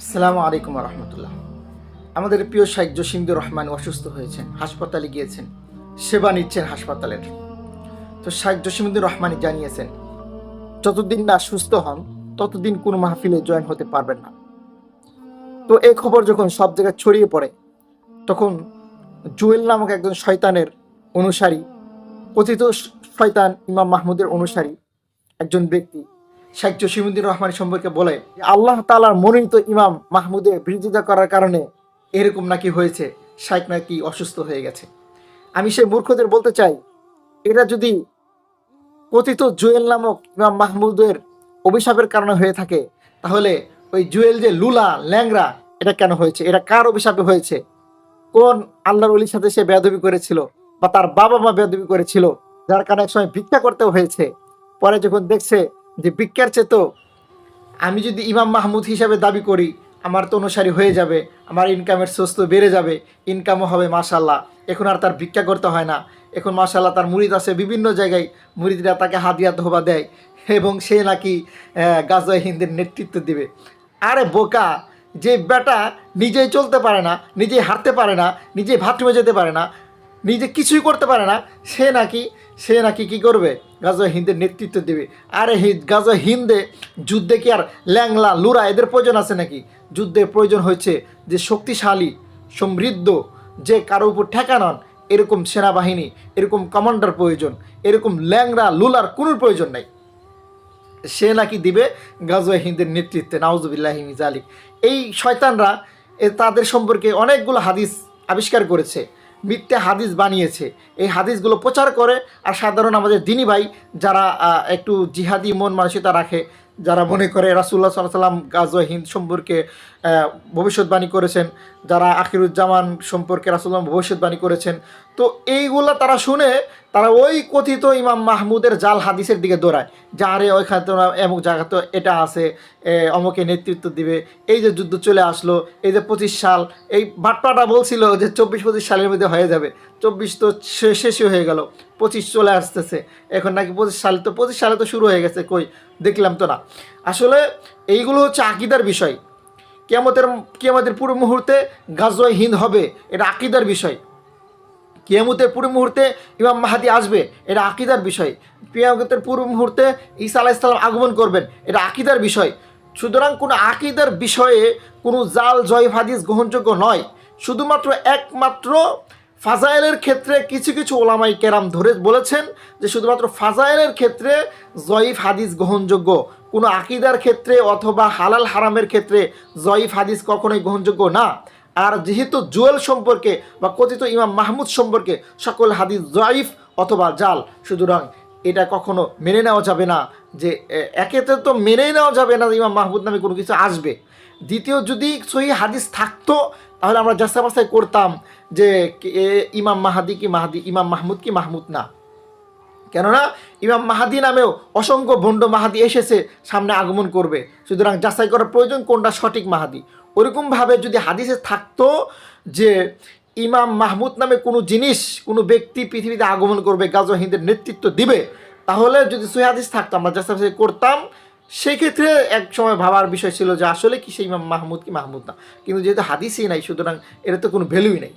আসসালামু আলাইকুম রহমতুল্লাহ আমাদের প্রিয় শাইক জসিমদুর রহমান অসুস্থ হয়েছেন, হাসপাতালে গিয়েছেন, সেবা নিচ্ছেন হাসপাতালের। তো শাইক জসিমুদ্দিন রহমানই জানিয়েছেন, যতদিন না সুস্থ হন, ততদিন কোনো মাহফিলে জয়েন হতে পারবেন না। তো এই খবর যখন সব জায়গায় ছড়িয়ে পড়ে, তখন জুয়েল নামক একজন শয়তানের অনুসারী, কথিত শয়তান ইমাম মাহমুদের অনুসারী একজন ব্যক্তি শেখ জসিমুদ্দিন রহমান সম্পর্কে বলে আল্লাহ তালার মনোনীত ইমাম মাহমুদের বিরোধিতা করার কারণে এরকম নাকি হয়েছে শাইখ নাকি অসুস্থ হয়ে গেছে। আমি সেই মূর্খদের বলতে চাই, এরা যদি কথিত জুয়েল নামক ইমাম মাহমুদের অভিশাপের কারণে হয়ে থাকে, তাহলে ওই জুয়েল যে লুলা ল্যাংরা এটা কেন হয়েছে? এটা কার অভিশাপে হয়েছে? কোন আল্লাহর অলির সাথে সে বেয়াদবি করেছিল বা তার বাবা মা বেয়াদবি করেছিল, যার কারণে এক সময় ভিক্ষা করতেও হয়েছে। পরে যখন দেখছে যে ভিক্ষার চেয়ে তো আমি যদি ইমাম মাহমুদ হিসাবে দাবি করি, আমার তো অনুসারী হয়ে যাবে, আমার ইনকামের সোর্স বেড়ে যাবে ইনকামও হবে মাশাল্লাহ এখন আর তার ভিক্ষা করতে হয় না। এখন মাশাল্লাহ তার মুরিদ আছে বিভিন্ন জায়গায়, মুরিদরা তাকে হাদিয়া ধোবা দেয় এবং সে নাকি গাজয় হিন্দের নেতৃত্ব দিবে। আরে বোকা, যে বেটা নিজেই চলতে পারে না, নিজেই হাঁটতে পারে না, নিজেই বাথরুমে যেতে পারে না নিজে কিছুই করতে পারে না, সে নাকি সে নাকি কি করবে? গাজা হিন্দের নেতৃত্ব দেবে। আরে হি- গাজা হিন্দে যুদ্ধে কি আর ল্যাংলা, লুরা এদের প্রয়োজন আছে নাকি? যুদ্ধের প্রয়োজন হয়েছে যে শক্তিশালী, সমৃদ্ধ, যে কারও উপর ঠেকা নন, এরকম সেনাবাহিনী, এরকম কমান্ডার প্রয়োজন, এরকম ল্যাংরা লুলার কোনো প্রয়োজন নাই। সে নাকি দিবে গাজওয়া হিন্দের নেতৃত্বে, নাউজুবিল্লাহি মিজালিক এই শয়তানরা তাদের সম্পর্কে অনেকগুলো হাদিস আবিষ্কার করেছে। মিথ্যে হাদিস বানিয়েছে। এই হাদিসগুলো প্রচার করে আর সাধারণ আমাদের দিনী ভাই যারা একটু জিহাদি মন মানসিকতা রাখে, যারা মনে করে রাসুল্লাহ সাল্লাহ সাল্লাম গাজওয়া হিন্দ সম্পর্কে ভবিষ্যৎবাণী করেছেন, যারা আখিরুজ্জামান সম্পর্কে রাসুল্লাহ ভবিষ্যৎবাণী করেছেন। তো এইগুলো তারা শুনে তারা ওই কথিত ইমাম মাহমুদের জাল হাদিসের দিকে দৌড়ায়, যা আরে ওইখানে তো এমক জায়গা তো এটা আছে অমুকে নেতৃত্ব দিবে। এই যে যুদ্ধ চলে আসলো, এই যে পঁচিশ সাল, এই বাটপাটা বলছিল যে চব্বিশ পঁচিশ সালের মধ্যে হয়ে যাবে। চব্বিশ তো শেষই হয়ে গেল, পঁচিশ চলে আসতেছে। এখন নাকি পঁচিশ সাল, তো পঁচিশ সালে তো শুরু হয়ে গেছে, কই? দেখলাম তো না। আসলে এইগুলো হচ্ছে আকিদার বিষয়। কেয়ামতের কেয়ামতের পুরো মুহূর্তে গাজওয়াই হিন্দ হবে, এটা আকিদার বিষয়। কিয়ামতের পুরো মুহূর্তে ইমাম মাহাদি আসবে, এটা আকিদার বিষয়। কিয়ামতের পুরো মুহূর্তে ঈসা আলাহ ইসলাম আগমন করবেন, এটা আকিদার বিষয়। সুতরাং কোনো আকিদার বিষয়ে কোনো জাল জয় হাদিস গ্রহণযোগ্য নয়। শুধুমাত্র একমাত্র ফাজাইলের ক্ষেত্রে কিছু কিছু ওলামাই কেরাম ধরে বলেছেন যে শুধুমাত্র ফাজাইলের ক্ষেত্রে জয়ীফ হাদিস গ্রহণযোগ্য, কোনো আকিদার ক্ষেত্রে অথবা হালাল হারামের ক্ষেত্রে জয়ীফ হাদিস কখনোই গ্রহণযোগ্য না। আর যেহেতু জুয়েল সম্পর্কে বা কথিত ইমাম মাহমুদ সম্পর্কে সকল হাদিস জয়ীফ অথবা জাল, সুতরাং এটা কখনো মেনে নেওয়া যাবে না। যে একেতে তো মেনেই নেওয়া যাবে না ইমাম মাহমুদ নামে কোনো কিছু আসবে। দ্বিতীয়, যদি সহি হাদিস থাকতো, তাহলে আমরা যাচাই বাছাই করতাম যে ইমাম মাহাদি কি মাহাদি, ইমাম মাহমুদ কি মাহমুদ না। কেননা, ইমাম মাহাদি নামেও অসংখ্য ভণ্ড মাহাদি এসেছে, সামনে আগমন করবে। সুতরাং যাচাই করার প্রয়োজন কোনটা সঠিক মাহাদি। ওরকমভাবে যদি হাদিসে থাকতো যে, ইমাম মাহমুদ নামে কোনো জিনিস, কোনো ব্যক্তি পৃথিবীতে আগমন করবে গাজা হিন্দের নেতৃত্ব দিবে তাহলে যদি সহি হাদিস থাকতো, আমরা বাছাই করতাম, সেক্ষেত্রে এক সময় ভাবার বিষয় ছিল যে আসলে কি সেই মাহমুদ কি মাহমুদ না। কিন্তু যেহেতু হাদিসই নাই, সুতরাং এটা তো কোনো ভ্যালুই নেই।